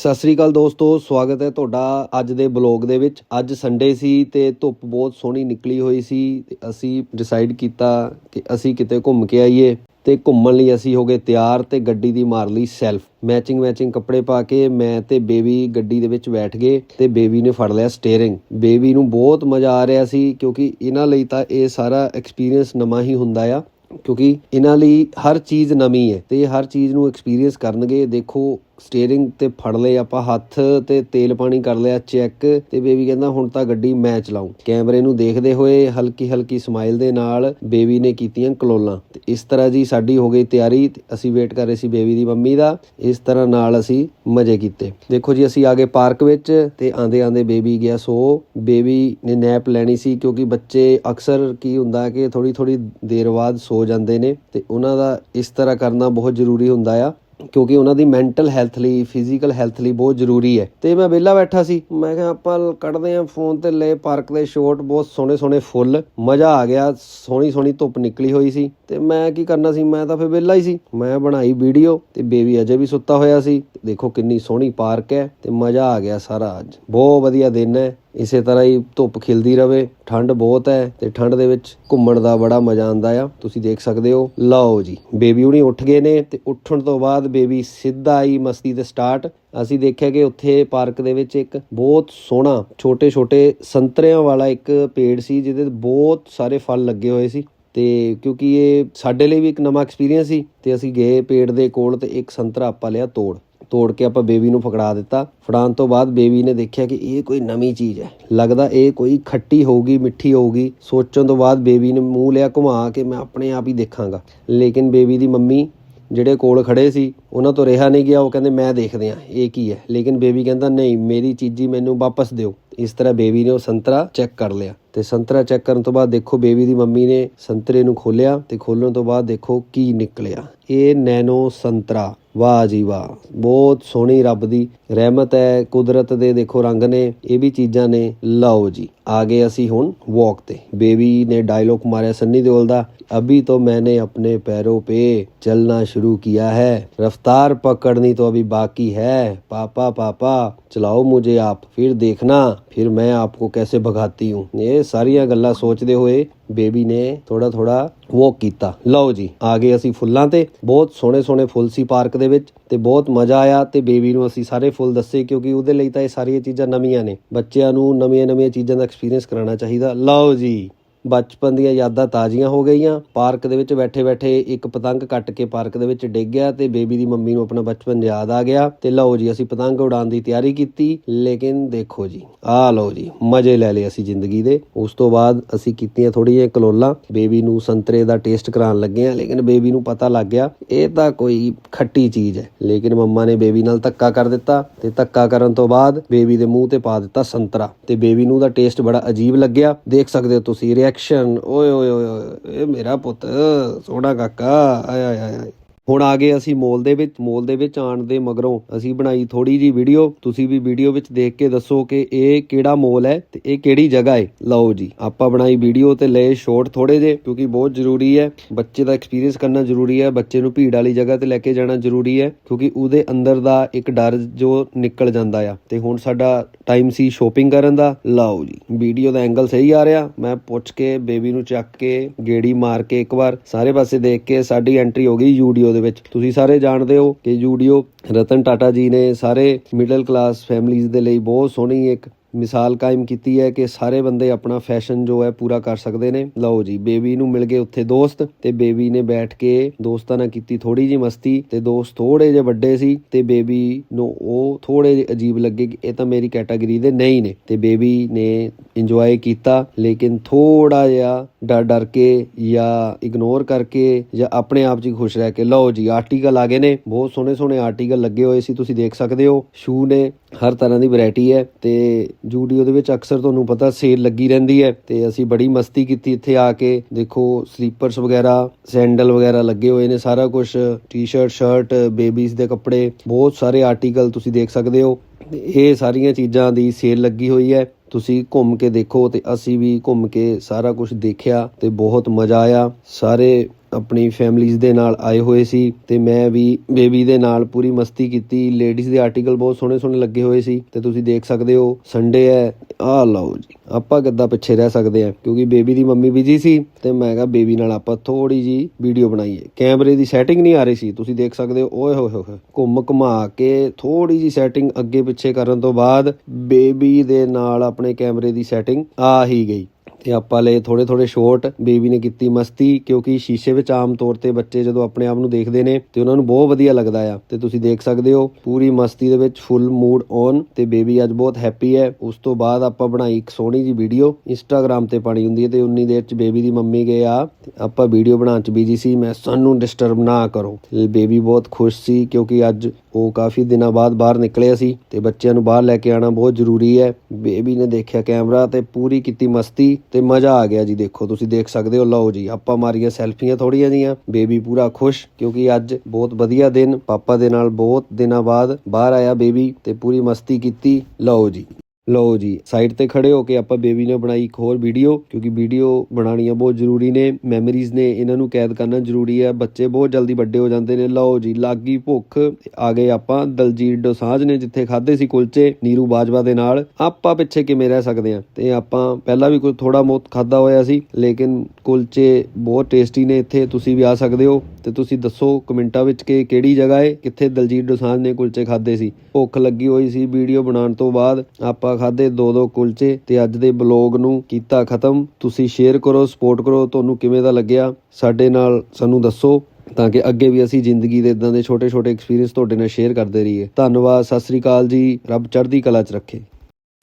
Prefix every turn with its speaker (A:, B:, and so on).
A: ਸਤਿ ਸ੍ਰੀ ਅਕਾਲ ਦੋਸਤੋ, ਸਵਾਗਤ ਹੈ ਤੁਹਾਡਾ ਅੱਜ ਦੇ ਬਲੌਗ ਦੇ ਵਿੱਚ। ਅੱਜ ਸੰਡੇ ਸੀ ਤੇ ਧੁੱਪ ਬਹੁਤ ਸੋਹਣੀ ਨਿਕਲੀ ਹੋਈ ਸੀ। ਤੇ ਅਸੀਂ ਡਿਸਾਈਡ ਕੀਤਾ ਕਿ ਅਸੀਂ ਕਿਤੇ ਘੁੰਮ ਕੇ ਆਈਏ ਤੇ ਘੁੰਮਣ ਲਈ ਅਸੀਂ ਹੋ ਗਏ ਤਿਆਰ ਤੇ ਗੱਡੀ ਦੀ ਮਾਰ ਲਈ ਸੈਲਫ ਮੈਚਿੰਗ ਮੈਚਿੰਗ ਕੱਪੜੇ ਪਾ ਕੇ ਮੈਂ ਤੇ ਬੇਬੀ ਗੱਡੀ ਦੇ ਵਿੱਚ ਬੈਠ ਗਏ ਤੇ ਬੇਬੀ ਨੇ ਫੜ ਲਿਆ ਸਟੀਅਰਿੰਗ ਬੇਬੀ ਨੂੰ ਬਹੁਤ ਮਜ਼ਾ ਆ ਰਿਹਾ ਸੀ ਕਿਉਂਕਿ ਇਹਨਾਂ ਲਈ ਤਾਂ ਇਹ ਸਾਰਾ ਐਕਸਪੀਰੀਅੰਸ ਨਵਾਂ ਹੀ ਹੁੰਦਾ ਆ। ਕਿਉਂਕਿ ਇਹਨਾਂ ਲਈ ਹਰ ਚੀਜ਼ ਨਵੀਂ ਹੈ ਤੇ ਹਰ ਚੀਜ਼ ਨੂੰ ਐਕਸਪੀਰੀਅੰਸ ਕਰਨਗੇ। ਦੇਖੋ ਸਟੀਅਰਿੰਗ ਤੇ ਫੜ ਲਏ, ਆਪਾਂ ਹੱਥ ਤੇ ਤੇਲ ਪਾਣੀ ਕਰ ਲਿਆ ਚੈੱਕ ਤੇ ਬੇਬੀ ਕਹਿੰਦਾ, ਹੁਣ ਤਾਂ ਗੱਡੀ ਮੈਂ ਚਲਾਉਂ ਕੈਮਰੇ ਨੂੰ ਦੇਖਦੇ ਹੋਏ ਹਲਕੀ ਹਲਕੀ ਸਮਾਈਲ ਦੇ ਨਾਲ ਬੇਬੀ ਨੇ ਕੀਤੀਆਂ ਕਲੋਲਾਂ। ਤੇ ਇਸ ਤਰ੍ਹਾਂ ਜੀ ਸਾਡੀ ਹੋ ਗਈ ਤਿਆਰੀ ਅਸੀਂ ਵੇਟ ਕਰ ਰਹੇ ਸੀ ਬੇਬੀ ਦੀ ਮੰਮੀ ਦਾ। ਇਸ ਤਰ੍ਹਾਂ ਨਾਲ ਅਸੀਂ ਮਜ਼ੇ ਕੀਤੇ। ਦੇਖੋ ਜੀ, ਅਸੀਂ ਆ ਗਏ ਪਾਰਕ ਵਿੱਚ ਤੇ ਆਂਦੇ ਆਂਦੇ ਬੇਬੀ ਗਿਆ। ਸੋ ਬੇਬੀ ਨੇ ਨੈਪ ਲੈਣੀ ਸੀ, ਕਿਉਂਕਿ ਬੱਚੇ ਅਕਸਰ ਕੀ ਹੁੰਦਾ ਕਿ ਥੋੜੀ ਥੋੜੀ ਦੇਰ ਬਾਅਦ ਸੋ ਜਾਂਦੇ ਨੇ, ਤੇ ਉਹਨਾਂ ਦਾ ਇਸ ਤਰ੍ਹਾਂ ਕਰਨਾ ਬਹੁਤ ਜ਼ਰੂਰੀ ਹੁੰਦਾ ਆ। ਕਿਉਂਕਿ ਉਹਨਾਂ ਦੀ ਮੈਂਟਲ ਹੈਲਥ ਲਈ ਫਿਜ਼ੀਕਲ ਹੈਲਥ ਲਈ ਬਹੁਤ ਜ਼ਰੂਰੀ ਹੈ। ਤੇ ਮੈਂ ਵਿਹਲਾ ਬੈਠਾ ਸੀ। ਮੈਂ ਕਿਹਾ, ਆਪਾਂ ਕੱਢਦੇ ਆਂ ਫੋਨ ਤੇ ਲੈ ਪਾਰਕ ਦੇ ਸ਼ੋਟ ਬਹੁਤ ਸੋਹਣੇ ਸੋਹਣੇ ਫੁੱਲ। ਮਜ਼ਾ ਆ ਗਿਆ। ਸੋਹਣੀ ਸੋਹਣੀ ਧੁੱਪ ਨਿਕਲੀ ਹੋਈ ਸੀ। ਤੇ ਮੈਂ ਕੀ ਕਰਨਾ ਸੀ? ਮੈਂ ਤਾਂ ਫਿਰ ਵਿਹਲਾ ਹੀ ਸੀ। ਮੈਂ ਬਣਾਈ ਵੀਡੀਓ ਤੇ ਬੇਬੀ ਅਜੇ ਵੀ ਸੁੱਤਾ ਹੋਇਆ ਸੀ। ਦੇਖੋ ਕਿੰਨੀ ਸੋਹਣੀ ਪਾਰਕ ਹੈ ਤੇ ਮਜ਼ਾ ਆ ਗਿਆ ਸਾਰਾ ਅੱਜ। ਬਹੁਤ ਵਧੀਆ ਦਿਨ ਹੈ। ਇਸੇ ਤਰ੍ਹਾਂ ਹੀ ਧੁੱਪ ਖਿਲਦੀ ਰਵੇ, ਠੰਡ ਬਹੁਤ ਹੈ ਤੇ ਠੰਡ ਦੇ ਵਿੱਚ ਘੁੰਮਣ ਦਾ ਬੜਾ ਮਜ਼ਾ ਆਉਂਦਾ ਆ। ਤੁਸੀਂ ਦੇਖ ਸਕਦੇ ਹੋ, ਲਓ ਜੀ, ਬੇਬੀ ਹੁਣੀ ਉੱਠ ਗਏ ਨੇ ਤੇ ਉੱਠਣ ਤੋਂ ਬਾਅਦ ਬੇਬੀ ਸਿੱਧਾ ਆਈ ਮਸਤੀ ਤੇ ਸਟਾਰਟ। ਅਸੀਂ ਦੇਖਿਆ ਕਿ ਉੱਥੇ ਪਾਰਕ ਦੇ ਵਿੱਚ ਇੱਕ ਬਹੁਤ ਸੋਹਣਾ ਛੋਟੇ ਛੋਟੇ ਸੰਤਰਿਆਂ ਵਾਲਾ ਇੱਕ ਪੇੜ ਸੀ, ਜਿਹਦੇ ਬਹੁਤ ਸਾਰੇ ਫਲ ਲੱਗੇ ਹੋਏ ਸੀ ਤੇ ਕਿਉਂਕਿ ਇਹ ਸਾਡੇ ਲਈ ਵੀ ਇੱਕ ਨਵਾਂ ਐਕਸਪੀਰੀਅੰਸ ਸੀ ਤੇ ਅਸੀਂ ਗਏ ਪੇੜ ਦੇ ਕੋਲ ਤੇ ਇੱਕ ਸੰਤਰਾ ਆਪਾਂ ਲਿਆ ਤੋੜ। ਤੋੜ ਕੇ ਆਪਾਂ ਬੇਬੀ ਨੂੰ ਫਕੜਾ ਦਿੱਤਾ। ਫੜਾਉਣ ਤੋਂ ਬਾਅਦ ਬੇਬੀ ਨੇ ਦੇਖਿਆ ਕਿ ਇਹ ਕੋਈ ਨਵੀਂ ਚੀਜ਼ ਹੈ। ਲੱਗਦਾ ਇਹ ਕੋਈ ਖੱਟੀ ਹੋਊਗੀ, ਮਿੱਠੀ ਹੋਊਗੀ। ਸੋਚਣ ਤੋਂ ਬਾਅਦ ਬੇਬੀ ਨੇ ਮੂੰਹ ਲਿਆ ਘੁਮਾ ਕੇ ਮੈਂ ਆਪਣੇ ਆਪ ਹੀ ਦੇਖਾਂਗਾ। ਲੇਕਿਨ ਬੇਬੀ ਦੀ ਮੰਮੀ ਜਿਹੜੇ ਕੋਲ ਖੜੇ ਸੀ, ਉਹਨਾਂ ਤੋਂ ਰਿਹਾ ਨਹੀਂ ਗਿਆ। ਉਹ ਕਹਿੰਦੇ, ਮੈਂ ਦੇਖਦੇ ਆ ਇਹ ਕੀ ਹੈ? ਲੇਕਿਨ ਬੇਬੀ ਕਹਿੰਦਾ, ਨਹੀਂ, ਮੇਰੀ ਚੀਜ਼ੀ ਮੈਨੂੰ ਵਾਪਸ ਦਿਓ। ਇਸ ਤਰ੍ਹਾਂ ਬੇਬੀ ਨੇ ਉਹ ਸੰਤਰਾ ਚੈੱਕ ਕਰ ਲਿਆ। ਤੇ ਸੰਤਰਾ ਚੈੱਕ ਕਰਨ ਤੋਂ ਬਾਅਦ ਦੇਖੋ ਬੇਬੀ ਦੀ ਮੰਮੀ ਨੇ ਸੰਤਰੇ ਨੂੰ ਖੋਲਿਆ ਤੇ ਖੋਲਣ ਤੋਂ ਬਾਅਦ ਦੇਖੋ ਕੀ ਨਿਕਲਿਆ। ਇਹ ਨੈਨੋ ਸੰਤਰਾ। ਵਾਹ ਜੀ ਵਾਹ। ਬਹੁਤ ਸੋਹਣੀ ਰੱਬ ਦੀ ਰਹਿਮਤ ਹੈ, ਕੁਦਰਤ ਦੇ ਦੇਖੋ ਰੰਗ ਨੇ, ਇਹ ਵੀ ਚੀਜ਼ਾਂ ਨੇ। ਲਓ ਜੀ। ਆ ਗਏ ਅਸੀਂ ਹੁਣ ਵਾਕ ਤੇ ਬੇਬੀ ਨੇ ਡਾਇਲੋਗ ਮਾਰਿਆ ਸੰਨੀ ਦਿਓਲ ਦਾ अभी तो मैंने अपने पैरों पे चलना शुरू किया है रफ्तार पकड़नी तो अभी बाकी है पापा पापा चलाओ मुझे आप फिर देखना फिर मैं आपको कैसे भगाती हूँ ये ਸਾਰੀਆਂ ਗੱਲਾਂ ਸੋਚਦੇ ਹੋਏ ਬੇਬੀ ਨੇ ਥੋੜਾ ਥੋੜਾ ਵਾਕ ਕੀਤਾ ਲਓ ਜੀ ਆ ਗਏ ਅਸੀਂ ਫੁੱਲਾਂ ਤੇ ਬਹੁਤ ਸੋਹਣੇ ਸੋਹਣੇ ਫੁੱਲ ਸੀ ਪਾਰਕ ਦੇ ਵਿੱਚ ਤੇ ਬਹੁਤ ਮਜ਼ਾ ਆਇਆ ਤੇ ਬੇਬੀ ਨੂੰ ਅਸੀਂ ਸਾਰੇ ਫੁੱਲ ਦੱਸੇ ਕਿਉਂਕਿ ਉਹਦੇ ਲਈ ਤਾਂ ਇਹ ਸਾਰੀਆਂ ਚੀਜ਼ਾਂ ਨਵੀਆਂ ਨੇ ਬੱਚਿਆਂ ਨੂੰ ਨਵੀਆਂ ਨਵੀਆਂ ਚੀਜ਼ਾਂ ਦਾ ਐਕਸਪੀਰੀਅੰਸ ਕਰਾਉਣਾ ਚਾਹੀਦਾ। ਲਓ ਜੀ। ਬਚਪਨ ਦੀਆਂ ਯਾਦਾਂ ਤਾਜ਼ੀਆਂ ਹੋ ਗਈਆਂ। ਪਾਰਕ ਦੇ ਵਿੱਚ ਬੈਠੇ ਬੈਠੇ ਇੱਕ ਪਤੰਗ ਕੱਟ ਕੇ ਪਾਰਕ ਦੇ ਵਿੱਚ ਡਿੱਗ ਗਿਆ ਤੇ ਬੇਬੀ ਦੀ ਮੰਮੀ ਨੂੰ ਆਪਣਾ ਬਚਪਨ ਯਾਦ ਆ ਗਿਆ ਤੇ ਲਓ ਜੀ, ਅਸੀਂ ਪਤੰਗ ਉਡਾਉਣ ਦੀ ਤਿਆਰੀ ਕੀਤੀ, ਲੇਕਿਨ ਦੇਖੋ ਜੀ ਆ ਲਓ ਜੀ, ਮਜ਼ੇ ਲੈ ਲਏ ਅਸੀਂ ਜ਼ਿੰਦਗੀ ਦੇ। ਉਸ ਤੋਂ ਬਾਅਦ ਅਸੀਂ ਕੀਤੀਆਂ ਥੋੜੀਆਂ ਕਲੋਲਾਂ। ਬੇਬੀ ਨੂੰ ਸੰਤਰੇ ਦਾ ਟੇਸਟ ਕਰਾਉਣ ਲੱਗੇ ਆ ਲੇਕਿਨ ਬੇਬੀ ਨੂੰ ਪਤਾ ਲੱਗ ਗਿਆ, ਇਹ ਤਾਂ ਕੋਈ ਖੱਟੀ ਚੀਜ਼ ਹੈ। ਲੇਕਿਨ ਮੰਮਾ ਨੇ ਬੇਬੀ ਨਾਲ ਧੱਕਾ ਕਰ ਦਿੱਤਾ ਤੇ ਧੱਕਾ ਕਰਨ ਤੋਂ ਬਾਅਦ ਬੇਬੀ ਦੇ ਮੂੰਹ ਤੇ ਪਾ ਦਿੱਤਾ ਸੰਤਰਾ ਤੇ ਬੇਬੀ ਨੂੰ ਦਾ ਟੇਸਟ ਬੜਾ ਅਜੀਬ ਲੱਗਿਆ। ਦੇਖ ਸਕਦੇ ਹੋ ਤੁਸੀਂ ਰਿਐਕਸ਼ਨ ਓਏ ਓਏ ਓਏ ਇਹ ਮੇਰਾ ਪੁੱਤ ਸੋਹਣਾ ਕਾਕਾ ਆਏ ਆਏ ਆਏ ਆਏ। ਹੁਣ ਆ ਗਏ ਅਸੀਂ ਮੋਲ ਦੇ ਵਿੱਚ, ਮੋਲ ਦੇ ਵਿੱਚ ਆਣ ਦੇ ਮਗਰੋਂ ਅਸੀਂ ਬਣਾਈ ਥੋੜੀ ਜੀ ਵੀਡੀਓ। ਤੁਸੀਂ ਵੀ ਵੀਡੀਓ ਵਿੱਚ ਦੇਖ ਕੇ ਦੱਸੋ ਕਿ ਇਹ ਕਿਹੜਾ ਮੋਲ ਹੈ ਤੇ ਇਹ ਕਿਹੜੀ ਜਗ੍ਹਾ ਹੈ। ਲਓ ਜੀ, ਆਪਾਂ ਬਣਾਈ ਵੀਡੀਓ ਤੇ ਲਏ ਸ਼ੋਰਟ ਥੋੜੇ ਜੇ ਕਿਉਂਕਿ ਬਹੁਤ ਜ਼ਰੂਰੀ ਹੈ। ਬੱਚੇ ਦਾ ਐਕਸਪੀਰੀਅੰਸ ਕਰਨਾ ਜ਼ਰੂਰੀ ਹੈ, ਬੱਚੇ ਨੂੰ ਭੀੜ ਵਾਲੀ ਜਗ੍ਹਾ ਤੇ ਲੈ ਕੇ ਜਾਣਾ ਜ਼ਰੂਰੀ ਹੈ, ਕਿਉਂਕਿ ਉਹਦੇ ਅੰਦਰ ਦਾ ਇੱਕ ਡਰ ਜੋ ਨਿਕਲ ਜਾਂਦਾ ਆ। ਤੇ ਹੁਣ ਸਾਡਾ ਟਾਈਮ ਸੀ ਸ਼ੋਪਿੰਗ ਕਰਨ ਦਾ। ਲਓ ਜੀ, ਵੀਡੀਓ ਦਾ ਐਂਗਲ ਸਹੀ ਆ ਰਿਹਾ। ਮੈਂ ਪੁੱਛ ਕੇ, ਬੇਬੀ ਨੂੰ ਚੱਕ ਕੇ, ਗੇੜੀ ਮਾਰ ਕੇ ਇੱਕ ਵਾਰ, ਸਾਰੇ ਪਾਸੇ ਦੇਖ ਕੇ ਸਾਡੀ ਐਂਟਰੀ ਹੋ ਗਈ ਯੂਡੀਓ ਦੇ ਵਿੱਚ। ਤੁਸੀਂ ਸਾਰੇ ਜਾਣਦੇ ਹੋ ਕਿ ਯੂਡੀਓ ਰਤਨ ਟਾਟਾ ਜੀ ਨੇ ਸਾਰੇ ਮਿਡਲ ਕਲਾਸ ਫੈਮਲੀਜ਼ ਦੇ ਲਈ ਬਹੁਤ ਸੋਹਣੀ ਇੱਕ ਮਿਸਾਲ ਕਾਇਮ ਕੀਤੀ ਹੈ ਕਿ ਸਾਰੇ ਬੰਦੇ ਆਪਣਾ ਫੈਸ਼ਨ ਜੋ ਹੈ ਪੂਰਾ ਕਰ ਸਕਦੇ ਨੇ। ਲਓ ਜੀ, ਬੇਬੀ ਨੂੰ ਮਿਲ ਗਏ ਉੱਥੇ ਦੋਸਤ ਤੇ ਬੇਬੀ ਨੇ ਬੈਠ ਕੇ ਦੋਸਤਾਂ ਨਾਲ ਕੀਤੀ ਥੋੜੀ ਜੀ ਮਸਤੀ ਤੇ ਦੋਸਤ ਥੋੜੇ ਜਿਹੇ ਵੱਡੇ ਸੀ ਤੇ ਬੇਬੀ ਨੂੰ ਉਹ ਥੋੜੇ ਜਿਹੇ ਅਜੀਬ ਲੱਗੇ ਕਿ ਇਹ ਤਾਂ ਮੇਰੀ ਕੈਟਾਗਰੀ ਦੇ ਨਹੀਂ ਨੇ। ਤੇ ਬੇਬੀ ਨੇ ਇੰਜੋਏ ਕੀਤਾ, ਲੇਕਿਨ ਥੋੜਾ ਜਿਹਾ ਡਰ ਡਰ ਕੇ ਜਾਂ ਇਗਨੋਰ ਕਰਕੇ ਜਾਂ ਆਪਣੇ ਆਪ 'ਚ ਖੁਸ਼ ਰਹਿ ਕੇ, ਲਓ ਜੀ ਆਰਟੀਕਲ ਆ ਗਏ ਨੇ। ਬਹੁਤ ਸੋਹਣੇ ਸੋਹਣੇ ਆਰਟੀਕਲ ਲੱਗੇ ਹੋਏ ਸੀ, ਤੁਸੀਂ ਦੇਖ ਸਕਦੇ ਹੋ। ਸ਼ੂ ਨੇ ਹਰ ਤਰ੍ਹਾਂ ਦੀ ਵੈਰਾਈਟੀ ਹੈ ਤੇ ਜੂਡੀਓ ਦੇ ਵਿੱਚ ਅਕਸਰ ਤੁਹਾਨੂੰ ਪਤਾ ਸੇਲ ਲੱਗੀ ਰਹਿੰਦੀ ਹੈ ਤੇ ਅਸੀਂ ਬੜੀ ਮਸਤੀ ਕੀਤੀ ਇੱਥੇ ਆ ਕੇ। ਦੇਖੋ ਸਲੀਪਰਸ ਵਗੈਰਾ ਸੈਂਡਲ ਵਗੈਰਾ ਲੱਗੇ ਹੋਏ ਨੇ, ਸਾਰਾ ਕੁਝ ਟੀ-ਸ਼ਰਟ ਸ਼ਰਟ ਬੇਬੀਜ਼ ਦੇ ਕੱਪੜੇ, ਬਹੁਤ ਸਾਰੇ ਆਰਟੀਕਲ ਤੁਸੀਂ ਦੇਖ ਸਕਦੇ ਹੋ। ਇਹ ਸਾਰੀਆਂ ਚੀਜ਼ਾਂ ਦੀ ਸੇਲ ਲੱਗੀ ਹੋਈ ਹੈ। ਤੁਸੀਂ ਘੁੰਮ ਕੇ ਦੇਖੋ ਤੇ ਅਸੀਂ ਵੀ ਘੁੰਮ ਕੇ ਸਾਰਾ ਕੁਝ ਦੇਖਿਆ ਤੇ ਬਹੁਤ ਮਜ਼ਾ ਆਇਆ। ਸਾਰੇ ਆਪਣੀ ਫੈਮਲੀਜ਼ ਦੇ ਨਾਲ ਆਏ ਹੋਏ ਸੀ ਤੇ ਮੈਂ ਵੀ ਬੇਬੀ ਦੇ ਨਾਲ ਪੂਰੀ ਮਸਤੀ ਕੀਤੀ। ਲੇਡੀਜ਼ ਦੇ ਆਰਟੀਕਲ ਬਹੁਤ ਸੋਹਣੇ ਸੋਹਣੇ ਲੱਗੇ ਹੋਏ ਸੀ ਤੇ ਤੁਸੀਂ ਦੇਖ ਸਕਦੇ ਹੋ ਸੰਡੇ ਹੈ ਆ ਲਓ ਜੀ, ਆਪਾਂ ਕਿੱਦਾਂ ਪਿੱਛੇ ਰਹਿ ਸਕਦੇ ਆ ਕਿਉਂਕਿ ਬੇਬੀ ਦੀ ਮੰਮੀ ਬਿਜ਼ੀ ਸੀ ਤੇ ਮੈਂ ਕਿਹਾ ਬੇਬੀ ਨਾਲ ਆਪਾਂ ਥੋੜੀ ਜੀ ਵੀਡੀਓ ਬਣਾਈਏ। ਕੈਮਰੇ ਦੀ ਸੈਟਿੰਗ ਨਹੀਂ ਆ ਰਹੀ ਸੀ, ਤੁਸੀਂ ਦੇਖ ਸਕਦੇ ਹੋ, ਓਏ ਹੋਏ ਹੋਏ ਹੋਏ, ਘੁੰਮ ਘੁਮਾ ਕੇ ਥੋੜੀ ਜੀ ਸੈਟਿੰਗ ਅੱਗੇ ਪਿੱਛੇ ਕਰਨ ਤੋਂ ਬਾਅਦ ਬੇਬੀ ਦੇ ਨਾਲ ਆਪਣੇ ਕੈਮਰੇ ਦੀ ਸੈਟਿੰਗ ਆ ਹੀ ਗਈ। ਤੇ ਆਪਾਂ ਲਏ ਥੋੜੇ ਥੋੜੇ ਸ਼ੋਟ ਬੇਬੀ ਨੇ ਕੀਤੀ ਮਸਤੀ, ਕਿਉਂਕਿ ਸ਼ੀਸ਼ੇ ਵਿੱਚ ਆਮ ਤੌਰ ਤੇ ਬੱਚੇ ਜਦੋਂ ਆਪਣੇ ਆਪ ਨੂੰ ਦੇਖਦੇ ਨੇ ਤੇ ਉਹਨਾਂ ਨੂੰ ਬਹੁਤ ਵਧੀਆ ਲੱਗਦਾ ਆ। ਤੇ ਤੁਸੀਂ ਦੇਖ ਸਕਦੇ ਹੋ, ਪੂਰੀ ਮਸਤੀ ਦੇ ਵਿੱਚ ਫੁੱਲ ਮੂਡ ਔਨ ਤੇ ਬੇਬੀ ਅੱਜ ਬਹੁਤ ਹੈਪੀ ਹੈ। ਉਸ ਤੋਂ ਬਾਅਦ ਆਪਾਂ ਬਣਾਈ ਇੱਕ ਸੋਹਣੀ ਜੀ ਵੀਡੀਓ ਇੰਸਟਾਗ੍ਰam ਤੇ ਪਾਣੀ ਹੁੰਦੀ ਹੈ ਤੇ ਉਨੀ ਦੇਰ ਚ ਬੇਬੀ ਦੀ ਮੰਮੀ ਗਏ ਆ। ਆਪਾਂ ਵੀਡੀਓ ਬਣਾਉਣ ਚ ਬਿਜ਼ੀ ਸੀ, ਮੈਂ ਸਾਨੂੰ ਡਿਸਟਰਬ ਨਾ ਕਰੋ। ਬੇਬੀ ਬਹੁਤ ਖੁਸ਼ ਸੀ ਕਿਉਂਕਿ ਅੱਜ ਉਹ ਕਾਫੀ ਦਿਨਾਂ ਬਾਅਦ ਬਾਹਰ ਨਿਕਲਿਆ ਸੀ ਤੇ ਬੱਚਿਆਂ ਨੂੰ ਬਾਹਰ ਲੈ ਕੇ ਆਣਾ ਬਹੁਤ ਜ਼ਰੂਰੀ ਹੈ। ਬੇਬੀ ਨੇ ਦੇਖਿਆ ਕੈਮਰਾ ਤੇ ਪੂਰੀ ਕੀਤੀ ਮਸਤੀ ਤੇ ਮਜ਼ਾ ਆ ਗਿਆ ਜੀ। ਦੇਖੋ, ਤੁਸੀਂ ਦੇਖ ਸਕਦੇ ਹੋ, ਲਓ ਜੀ, ਆਪਾਂ ਮਾਰੀਆਂ ਸੈਲਫੀਆਂ ਥੋੜੀਆਂ ਜੀਆਂ। ਬੇਬੀ ਪੂਰਾ ਖੁਸ਼ ਕਿਉਂਕਿ ਅੱਜ ਬਹੁਤ ਵਧੀਆ ਦਿਨ। ਪਾਪਾ ਦੇ ਨਾਲ ਬਹੁਤ ਦਿਨਾਂ ਬਾਅਦ ਬਾਹਰ ਆਇਆ ਬੇਬੀ ਤੇ ਪੂਰੀ ਮਸਤੀ ਕੀਤੀ। ਲਓ ਜੀ। ਲਓ ਜੀ ਸਾਈਡ ਤੇ ਖੜੇ ਹੋ ਕੇ ਆਪਾਂ ਬੇਬੀ ਨੇ ਬਣਾਈ ਇੱਕ ਹੋਰ ਵੀਡੀਓ ਕਿਉਂਕਿ ਵੀਡੀਓ ਬਣਾਉਣੀਆਂ ਬਹੁਤ ਜ਼ਰੂਰੀ ਨੇ ਮੈਮਰੀਜ਼ ਨੇ, ਇਹਨਾਂ ਨੂੰ ਕੈਦ ਕਰਨਾ ਜ਼ਰੂਰੀ ਹੈ, ਬੱਚੇ ਬਹੁਤ ਜਲਦੀ ਵੱਡੇ ਹੋ ਜਾਂਦੇ ਨੇ। ਲਓ ਜੀ, ਲੱਗੀ ਭੁੱਖ, ਆ ਗਏ ਆਪਾਂ, ਦਲਜੀਤ ਡੋਸਾਂਝ ਨੇ ਜਿੱਥੇ ਖਾਦੇ ਸੀ ਕੁਲਚੇ, ਨੀਰੂ ਬਾਜਵਾ ਦੇ ਨਾਲ। ਆਪਾਂ ਪਿੱਛੇ ਕਿਵੇਂ ਰਹਿ ਸਕਦੇ ਆ ਤੇ ਆਪਾਂ ਪਹਿਲਾਂ ਵੀ ਕੋਈ ਥੋੜਾ ਬਹੁਤ ਖਾਦਾ ਹੋਇਆ ਸੀ, ਲੇਕਿਨ ਕੁਲਚੇ ਬਹੁਤ ਟੇਸਟੀ ਨੇ, ਇੱਥੇ ਤੁਸੀਂ ਵੀ ਆ ਸਕਦੇ ਹੋ। ਤੇ ਤੁਸੀਂ ਦੱਸੋ ਕਮੈਂਟਾਂ ਵਿੱਚ ਕਿ ਕਿਹੜੀ ਜਗ੍ਹਾ ਏ, ਕਿੱਥੇ ਦਲਜੀਤ ਦੋਸਾਂਝ ਨੇ ਕੁਲਚੇ ਖਾਦੇ ਸੀ। ਭੁੱਖ ਲੱਗੀ ਹੋਈ ਸੀ ਵੀਡੀਓ ਬਣਾਉਣ ਤੋਂ ਬਾਅਦ, ਆਪਾਂ ਖਾਦੇ ਦੋ ਦੋ ਕੁਲਚੇ ਤੇ ਅੱਜ ਦੇ ਬਲੌਗ ਨੂੰ ਕੀਤਾ ਖਤਮ। ਤੁਸੀਂ ਸ਼ੇਅਰ ਕਰੋ, ਸਪੋਰਟ ਕਰੋ, ਤੁਹਾਨੂੰ ਕਿਵੇਂ ਦਾ ਲੱਗਿਆ? ਸਾਡੇ ਨਾਲ ਸਾਨੂੰ ਦੱਸੋ, ਤਾਂ ਕਿ ਅੱਗੇ ਵੀ ਅਸੀਂ ਜ਼ਿੰਦਗੀ ਦੇ ਇਦਾਂ ਦੇ ਛੋਟੇ ਛੋਟੇ ਐਕਸਪੀਰੀਅੰਸ ਤੁਹਾਡੇ ਨਾਲ ਸ਼ੇਅਰ ਕਰਦੇ ਰਹੀਏ। ਧੰਨਵਾਦ, ਸਤਿ ਸ੍ਰੀ ਅਕਾਲ ਜੀ। ਰੱਬ ਚੜ੍ਹਦੀ ਕਲਾ 'ਚ ਰੱਖੇ।